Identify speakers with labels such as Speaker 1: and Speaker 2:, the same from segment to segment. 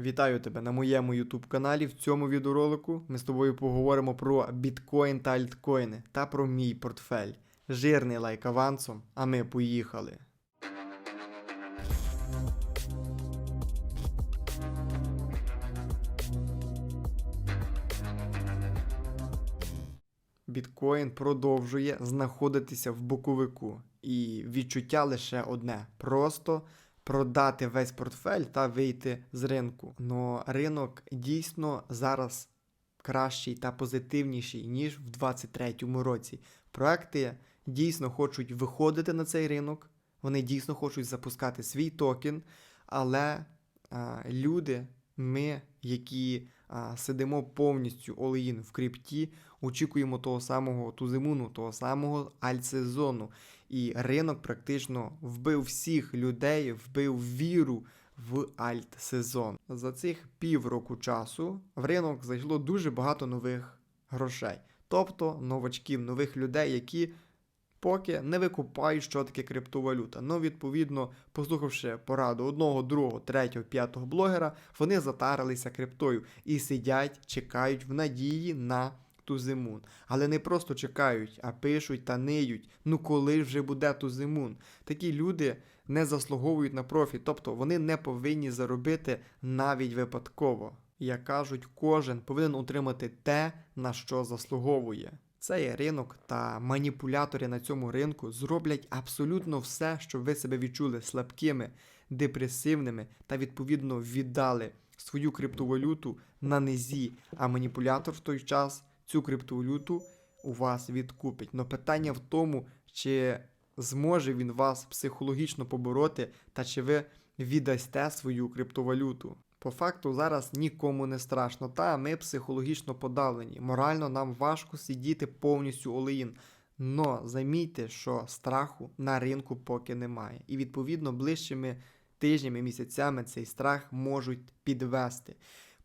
Speaker 1: Вітаю тебе на моєму YouTube каналі. В цьому відеоролику ми з тобою поговоримо про біткоін та альткоїни та про мій портфель. Жирний лайк авансом, а ми поїхали. Біткоін продовжує знаходитися в боковику, і відчуття лише одне: просто продати весь портфель та вийти з ринку. Но ринок дійсно зараз кращий та позитивніший, ніж в 2023 році. Проекти дійсно хочуть виходити на цей ринок, вони дійсно хочуть запускати свій токен, але а, люди, ми, які а, сидимо повністю all-in в крипті, очікуємо того самого тузимуну, того самого альтсезону. І ринок практично вбив всіх людей, вбив віру в альт-сезон. За цих півроку часу в ринок зайшло дуже багато нових грошей, тобто новачків, нових людей, які поки не викупають, що таке криптовалюта. Ну, відповідно, послухавши пораду одного, другого, третього, п'ятого блогера, вони затарилися криптою і сидять, чекають в надії на Тузимун. Але не просто чекають, а пишуть та ниють. Ну коли вже буде Тузимун? Такі люди не заслуговують на профіт, тобто вони не повинні заробити навіть випадково. Як кажуть, кожен повинен отримати те, на що заслуговує. Цей ринок та маніпулятори на цьому ринку зроблять абсолютно все, щоб ви себе відчули слабкими, депресивними та відповідно віддали свою криптовалюту на низі, а маніпулятор в той час цю криптовалюту у вас відкупить. Но питання в тому, чи зможе він вас психологічно побороти, та чи ви віддасте свою криптовалюту. По факту зараз нікому не страшно, та ми психологічно подавлені. Морально нам важко сидіти повністю олеїн. Но замітьте, що страху на ринку поки немає. І відповідно ближчими тижнями, місяцями цей страх можуть підвести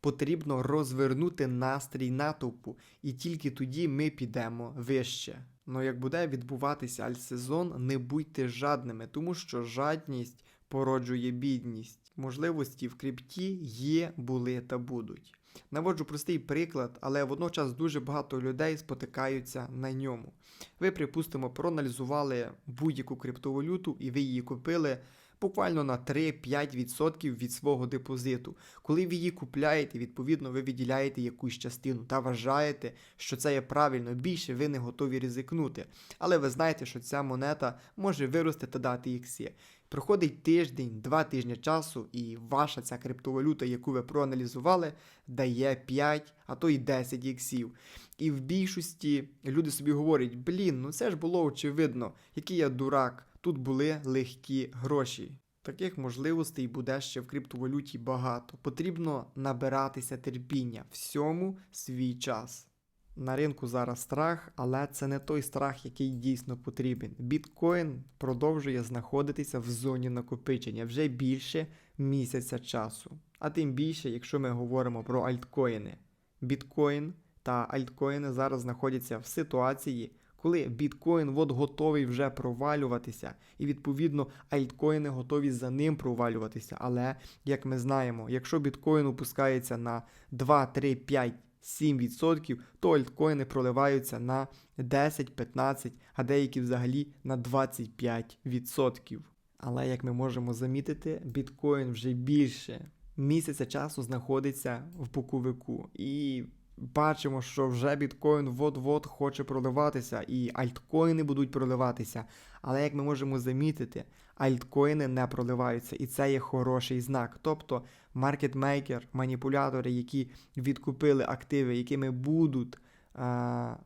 Speaker 1: потрібно розвернути настрій натовпу, і тільки тоді ми підемо вище. Ну як буде відбуватися альтсезон, не будьте жадними, тому що жадність породжує бідність. Можливості в крипті є, були та будуть. Наводжу простий приклад, але водночас дуже багато людей спотикаються на ньому. Ви, припустимо, проаналізували будь-яку криптовалюту і ви її купили буквально на 3-5% від свого депозиту. Коли ви її купляєте, відповідно, ви виділяєте якусь частину та вважаєте, що це є правильно, більше ви не готові ризикнути. Але ви знаєте, що ця монета може вирости та дати ікси. Проходить тиждень, два тижні часу, і ваша ця криптовалюта, яку ви проаналізували, дає 5, а то й 10 іксів. І в більшості люди собі говорять: блін, ну це ж було очевидно, який я дурак тут були легкі гроші. Таких можливостей буде ще в криптовалюті багато. Потрібно набиратися терпіння всьому свій час. На ринку зараз страх, але це не той страх, який дійсно потрібен. Біткоін продовжує знаходитися в зоні накопичення вже більше місяця часу. А тим більше, якщо ми говоримо про альткоїни. Біткоін та альткоїни зараз знаходяться в ситуації, коли біткоін от готовий вже провалюватися, і відповідно альткоїни готові за ним провалюватися. Але, як ми знаємо, якщо біткоін опускається на 2, 3, 5, 7%, то альткоїни проливаються на 10, 15, а деякі взагалі на 25%. Але як ми можемо замітити, біткоін вже більше місяця часу знаходиться в боковику. І бачимо, що вже біткоін вот-вот хоче проливатися, і альткоїни будуть проливатися. Але як ми можемо замітити, альткоїни не проливаються, і це є хороший знак. Тобто маркетмейкер, маніпулятори, які відкупили активи, якими будуть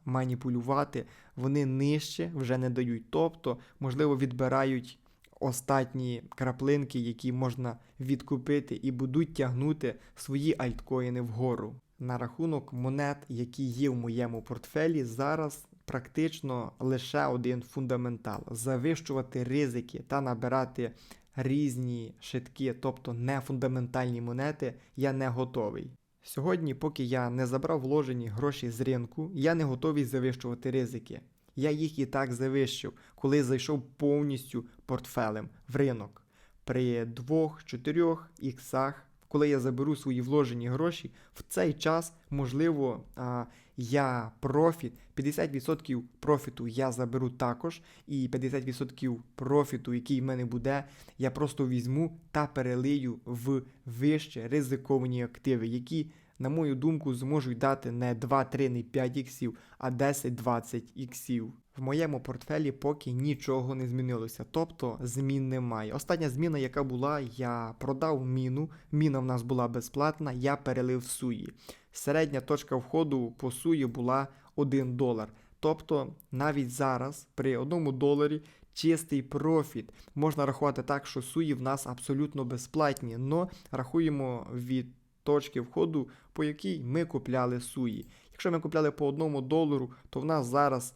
Speaker 1: маніпулювати, вони нижче вже не дають. Тобто, можливо, відбирають. Остатні краплинки, які можна відкупити, і будуть тягнути свої альткоїни вгору. На рахунок монет, які є в моєму портфелі, зараз практично лише один фундаментал: завищувати ризики та набирати різні шитки, тобто не фундаментальні монети, я не готовий. Сьогодні, поки я не забрав вложені гроші з ринку, я не готовий завищувати ризики. Я їх і так завищив, коли зайшов повністю портфелем в ринок. При 2-4 іксах коли я заберу свої вложені гроші, в цей час, можливо, я профіт, 50% профіту я заберу також, і 50% профіту, який в мене буде, я просто візьму та перелию в вище ризиковані активи, які, на мою думку, зможуть дати не 2, 3, не 5 іксів, а 10-20 іксів. В моєму портфелі поки нічого не змінилося, тобто змін немає. Остання зміна, яка була, я продав міну. Міна в нас була безплатна, я перелив суї. Середня точка входу по суї була 1 долар. Тобто навіть зараз при 1 доларі чистий профіт. Можна рахувати так, що суї в нас абсолютно безплатні, но рахуємо від точки входу, по якій ми купляли суї. Якщо ми купляли по 1 долару, то в нас зараз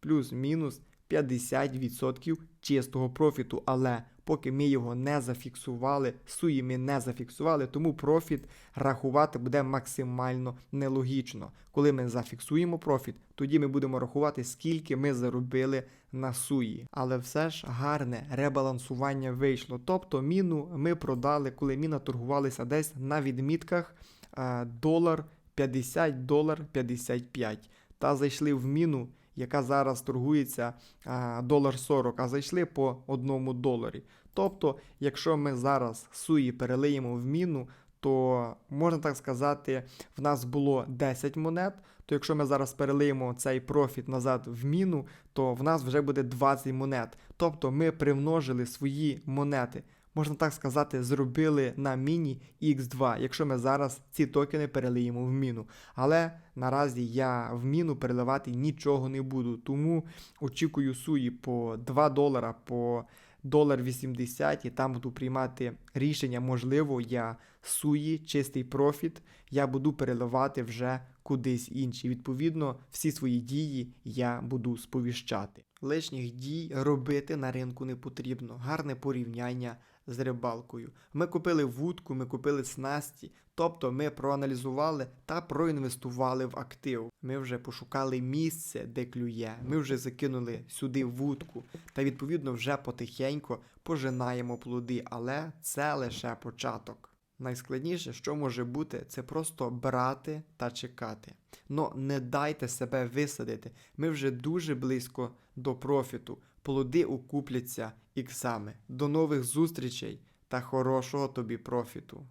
Speaker 1: плюс-мінус 50% чистого профіту. Але поки ми його не зафіксували, суї ми не зафіксували, тому профіт рахувати буде максимально нелогічно. Коли ми зафіксуємо профіт, тоді ми будемо рахувати, скільки ми заробили на суї. Але все ж гарне ребалансування вийшло. Тобто міну ми продали, коли міна торгувалися десь на відмітках е, долар 50, долар 55. Та зайшли в міну, яка зараз торгується долар 40, а зайшли по одному доларі. Тобто, якщо ми зараз суї перелиємо в міну, то можна так сказати, в нас було 10 монет. То якщо ми зараз перелиємо цей профіт назад в міну, то в нас вже буде 20 монет. Тобто ми примножили свої монети. Можна так сказати, зробили на міні X2, якщо ми зараз ці токени перелиємо в міну. Але наразі я в міну переливати нічого не буду, тому очікую суї по 2 долара, по долар 80 і там буду приймати рішення. Можливо, я суї, чистий профіт, я буду переливати вже кудись інші. Відповідно, всі свої дії я буду сповіщати. Лишніх дій робити на ринку не потрібно. Гарне порівняння з рибалкою. Ми купили вудку, ми купили снасті, тобто ми проаналізували та проінвестували в актив. Ми вже пошукали місце, де клює. Ми вже закинули сюди вудку та відповідно вже потихеньку пожинаємо плоди, але це лише початок. Найскладніше, що може бути, це просто брати та чекати. Но не дайте себе висадити. Ми вже дуже близько до профіту. Плоди окупляться іксами. До нових зустрічей та хорошого тобі профіту.